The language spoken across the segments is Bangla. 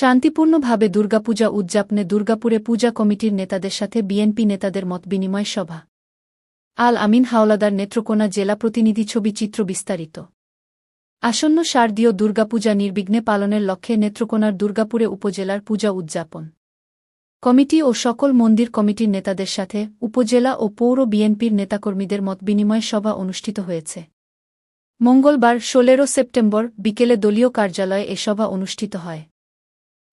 শান্তিপূর্ণভাবে দুর্গাপূজা উদযাপনে দুর্গাপুরে পূজা কমিটির নেতাদের সাথে বিএনপি নেতাদের মতবিনিময় সভা। আল আমিন হাওলাদার নেত্রকোনা জেলা প্রতিনিধি ছবি চিত্র বিস্তারিত। আসন্ন শারদীয় দুর্গাপূজা নির্বিঘ্নে পালনের লক্ষ্যে নেত্রকোনার দুর্গাপুরে উপজেলার পূজা উদযাপন। কমিটি ও সকল মন্দির কমিটির নেতাদের সাথে উপজেলা ও পৌর বিএনপির নেতাকর্মীদের মতবিনিময় সভা অনুষ্ঠিত হয়েছে। মঙ্গলবার, ষোলেরো সেপ্টেম্বর বিকেলে দলীয় কার্যালয়ে এ সভা অনুষ্ঠিত হয়।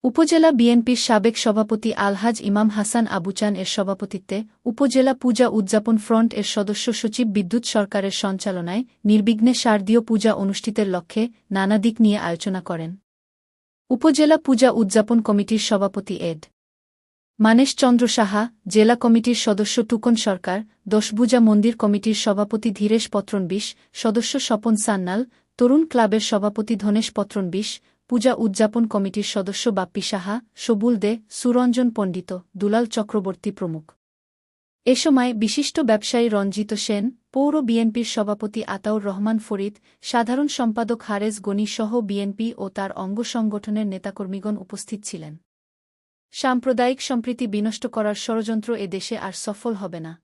উপজেলা বিএনপির সাবেক সভাপতি আলহাজ ইমাম হাসান আবুচান এর সভাপতিত্বে উপজেলা পূজা উদযাপন ফ্রন্ট এর সদস্য সচিব বিদ্যুৎ সরকারের সঞ্চালনায় নির্বিঘ্নে শারদীয় পূজা অনুষ্ঠিতের লক্ষ্যে নানা দিক নিয়ে আলোচনা করেন। উপজেলা পূজা উদযাপন কমিটির সভাপতি এড. মানেশ চন্দ্র সাহা, জেলা কমিটির সদস্য টুকন সরকার, দশভুজা মন্দির কমিটির সভাপতি ধীরেশ পত্রনবিশ, সদস্য স্বপন সান্নাল, তরুণ ক্লাবের সভাপতি ধনেশ পত্রনবিশ পূজা উদযাপন কমিটির সদস্য বাপ্পি সাহা, সবুল দে, সুরঞ্জন পণ্ডিত, দুলাল চক্রবর্তী প্রমুখ। এ সময় বিশিষ্ট ব্যবসায়ী রঞ্জিত সেন, পৌর বিএনপির সভাপতি আতাউর রহমান ফরিদ, সাধারণ সম্পাদক হারেজ গনি সহ বিএনপি ও তার অঙ্গ সংগঠনের নেতাকর্মীগণ উপস্থিত ছিলেন। সাম্প্রদায়িক সম্প্রীতি বিনষ্ট করার ষড়যন্ত্র এ দেশে আর সফল হবে না।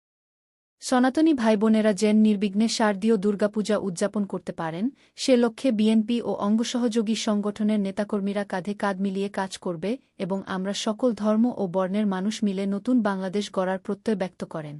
সনাতনী ভাইবোনেরা যেন নির্বিঘ্নে শারদীয় দুর্গাপূজা উদযাপন করতে পারেন, সে লক্ষ্যে বিএনপি ও অঙ্গসহযোগী সংগঠনের নেতাকর্মীরা কাঁধে কাঁধ মিলিয়ে কাজ করবে এবং আমরা সকল ধর্ম ও বর্ণের মানুষ মিলে নতুন বাংলাদেশ গড়ার প্রত্যয় ব্যক্ত করেন।